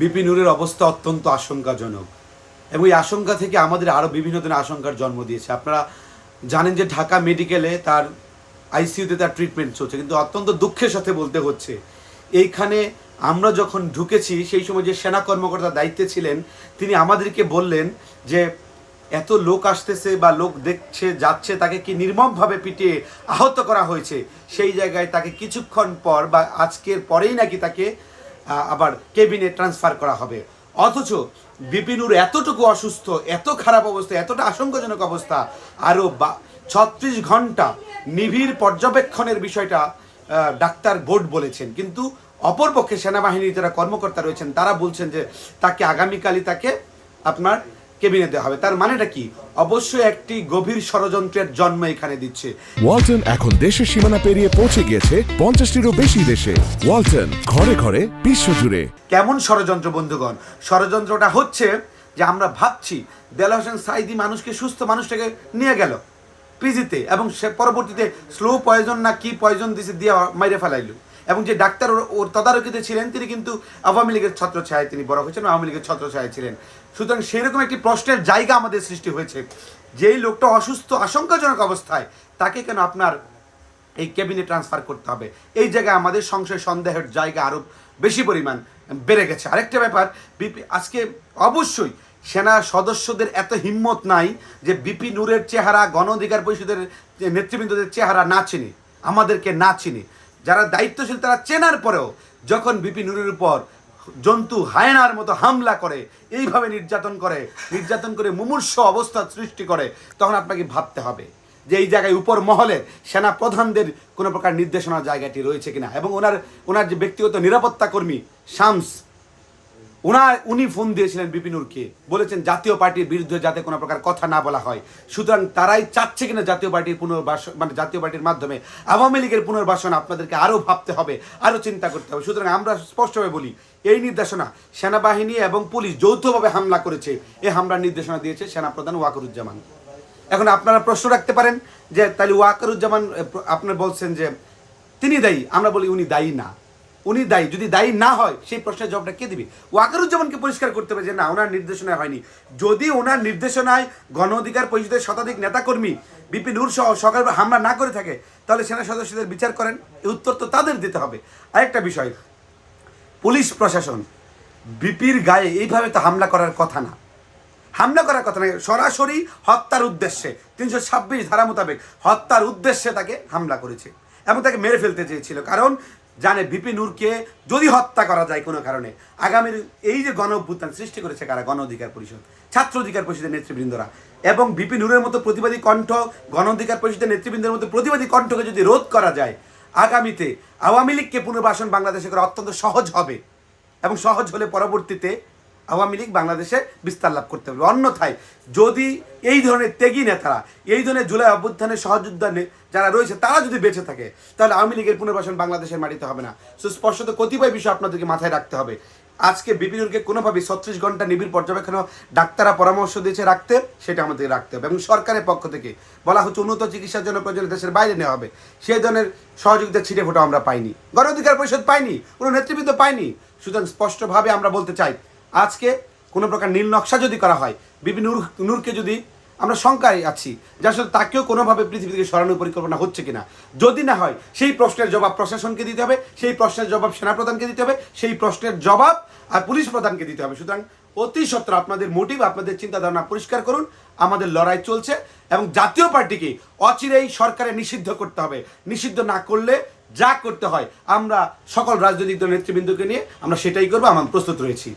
BP নুরের অবস্থা অত্যন্ত আশঙ্কাজনক। এবং এই আশঙ্কা থেকে আমাদের আরও বিভিন্ন ধরনের আশঙ্কার জন্ম দিয়েছে। আপনারা জানেন যে ঢাকা মেডিকেলে তার আইসিইউতে তার ট্রিটমেন্ট চলছে, কিন্তু অত্যন্ত দুঃখের সাথে বলতে হচ্ছে, এইখানে আমরা যখন ঢুকেছি, সেই সময় যে সেনা কর্মকর্তা দায়িত্বে ছিলেন, তিনি আমাদেরকে বললেন যে, এত লোক আসতেছে বা লোক দেখছে, যাচ্ছে, তাকে কি নির্মমভাবে পিটিয়ে আহত করা হয়েছে? সেই জায়গায় তাকে কিছুক্ষণ পর বা আজকের পরেই নাকি তাকে আবার কেবিনে ট্রান্সফার করা হবে। অথচ বিপিনুর এতটুকু অসুস্থ, এত খারাপ অবস্থা, এতটা আশঙ্কাজনক অবস্থা আরও বা, ছত্রিশ ঘণ্টা নিবিড় পর্যবেক্ষণের বিষয়টা ডাক্তার বোর্ড বলেছেন। কিন্তু অপরপক্ষে সেনাবাহিনীর যারা কর্মকর্তা রয়েছেন, তারা বলছেন যে তাকে আগামীকালই তাকে আপনার কেবিনে দেওয়া হবে। তার মানেটা কি? অবশ্যই একটি গভীর ষড়যন্ত্রের জন্ম এখানে দিচ্ছে। ওয়ালটন এখন দেশের সীমানা পেরিয়ে পৌঁছে গিয়েছে পঞ্চাশটিরও বেশি দেশে। ওয়ালটন ঘরে ঘরে বিশ্বজুড়ে। কেমন ষড়যন্ত্র বন্ধুগণ? ষড়যন্ত্রটা হচ্ছে যে আমরা ভাবছি দেলা হোসেন সাইদি মানুষকে সুস্থ মানুষটাকে নিয়ে গেল পিজিতে এবং সে পরবর্তীতে স্লো পয়জন না কি পয়জন দিছে দিয়ে মাইরে ফেলাইল। এবং যে ডাক্তার ওর- তদারকিতে ছিলেন, তিনি কিন্তু আওয়ামী লীগের ছত্র ছায় তিনি বড় হয়েছেন আওয়ামী লীগের ছত্র ছায় ছিলেন। সুতরাং সেরকম একটি প্রশ্নের জায়গা আমাদের সৃষ্টি হয়েছে। যেই লোকটা অসুস্থ, আশঙ্কাজনক অবস্থায়, তাকে কেন আপনার এই কেবিনে ট্রান্সফার করতে হবে? এই জায়গায় আমাদের সংশয়, সন্দেহের জায়গা আরও বেশি পরিমাণ বেড়ে গেছে। আরেকটা ব্যাপার, বিপি আজকে অবশ্যই সেনা সদস্যদের এত হিম্মত নাই যে বিপি নূরের চেহারা, গণ অধিকার পরিষদের নেতৃবৃন্দদের চেহারা না চিনি, আমাদেরকে না চিনি। যারা দায়িত্বশীল তারা চেনার পরেও যখন বিপি নুরের উপর জন্তু হায়নার মতো হামলা করে, এইভাবে নির্যাতন করে নির্যাতন করে মুমূর্ষ অবস্থা সৃষ্টি করে, তখন আপনাকে ভাবতে হবে যে এই জায়গায় উপর মহলে সেনা প্রধানদের কোনো প্রকার নির্দেশনা জায়গাটি রয়েছে কিনা এবং ওনার ওনার যে ব্যক্তিগত নিরাপত্তা কর্মী শামস ওনার উনি ফোন দিয়েছিলেন বিপিনুরকে বলেছেন জাতীয় পার্টির বিরুদ্ধে যাতে কোনো প্রকার কথা না বলা হয়। সুতরাং তারাই চাচ্ছে কিনা জাতীয় পার্টির পুনর্বাসন মানে জাতীয় পার্টির মাধ্যমে। আওয়ামী লীগের পুনর্বাসন আপনাদেরকে আরও ভাবতে হবে আরও চিন্তা করতে হবে। সুতরাং আমরা স্পষ্টভাবে বলি, এই নির্দেশনা সেনাবাহিনী এবং পুলিশ যৌথভাবে হামলা করেছে। এই হামলার নির্দেশনা দিয়েছে সেনাপ্রধান ওয়াকরুজ্জামান। এখন আপনারা প্রশ্ন রাখতে পারেন যে, তাহলে ওয়াকারুজ্জামান, আপনার বলছেন যে, তিনি দায়ী। আমরা বলি উনি দায়ী না। উনি দায়ী। যদি দায়ী না হয়, সেই প্রশ্নের জবাবটা কে দিবে? ওয়াকারুজ্জামানকে পরিষ্কার করতে হবে যে, না, ওনার নির্দেশনায় হয়নি। যদি ওনার নির্দেশনায় গণ অধিকার পরিষদের শতাধিক নেতাকর্মী বিপিন নূর সহ সকাল হামলা না করে থাকে, তাহলে সেনা সদস্যদের বিচার করেন। এই উত্তর তো তাদের দিতে হবে। আরেকটা বিষয়, পুলিশ প্রশাসন, বিপির গায়ে এইভাবে তো হামলা করার কথা না। হামলা করার কথা নয় সরাসরি হত্যার উদ্দেশ্যে, তিনশো ছাব্বিশ ধারা মোতাবেক হত্যার উদ্দেশ্যে তাকে হামলা করেছে এবং তাকে মেরে ফেলতে চেয়েছিল। কারণ জানে বিপি নূরকে যদি হত্যা করা যায় কোনো কারণে। আগামীর এই যে গণ অভ্যুত্থান সৃষ্টি করেছে কারা? গণ অধিকার পরিষদ। ছাত্র অধিকার পরিষদের নেতৃবৃন্দরা। এবং বিপি নূরের মতো প্রতিবাদী কণ্ঠ, গণ অধিকার পরিষদের নেতৃবৃন্দের মতো প্রতিবাদী কণ্ঠকে যদি রোধ করা যায়, আগামীতে আওয়ামী লীগকে পুনর্বাসন বাংলাদেশে করা অত্যন্ত সহজ হবে। এবং সহজ হলে পরবর্তীতে আওয়ামী লীগ বাংলাদেশে বিস্তার লাভ করতে পারবে। অন্যথায় যদি এই ধরনের ত্যাগী নেতারা, এই ধরনের জুলাই অভ্যুত্থানের সহযোদ্ধা যারা রয়েছে, তারা যদি বেঁচে থাকে, তাহলে আওয়ামী লীগের পুনর্বাসন বাংলাদেশের মাটিতে হবে না। সুস্পষ্টত কতিপয় বিষয় আপনাদেরকে মাথায় রাখতে হবে। আজকে বিপিনুরকে কোনোভাবে ছত্রিশ ঘণ্টা নিবিড় পর্যবেক্ষণ ডাক্তাররা পরামর্শ দিয়েছে রাখতে, সেটা আমাদের রাখতে হবে এবং সরকারের পক্ষ থেকে বলা হচ্ছে উন্নত চিকিৎসার জন্য প্রয়োজনে দেশের বাইরে নেওয়া হবে। সেই ধরনের সহযোগিতা ছিটে ফোটা আমরা পাইনি। গণ অধিকার পরিষদ পাইনি কোনো নেতৃবৃন্দ পাইনি সুতরাং স্পষ্টভাবে আমরা বলতে চাই আজকে কোনো প্রকার নীল নকশা যদি করা হয় বিপিন নূর, নূরকে যদি আমরা শঙ্কায় আছি যে আসলে তাকেও কোনোভাবে পৃথিবী থেকে সরানোর পরিকল্পনা হচ্ছে কিনা, যদি না হয় সেই প্রশ্নের জবাব প্রশাসনকে দিতে হবে, সেই প্রশ্নের জবাব সেনাপ্রধানকে দিতে হবে, সেই প্রশ্নের জবাব আর পুলিশ প্রধানকে দিতে হবে। সুতরাং অতি সত্ত্বর আপনাদের মোটিভ আপনাদের চিন্তা ধারণা পরিষ্কার করুন, আমাদের লড়াই চলছে এবং জাতীয় পার্টিকে অচিরেই সরকারে নিষিদ্ধ করতে হবে। নিষিদ্ধ না করলে যা করতে হয়, আমরা সকল রাজনৈতিক দল নেতৃবৃন্দকে নিয়ে আমরা সেটাই করব, আমরা প্রস্তুত রয়েছি।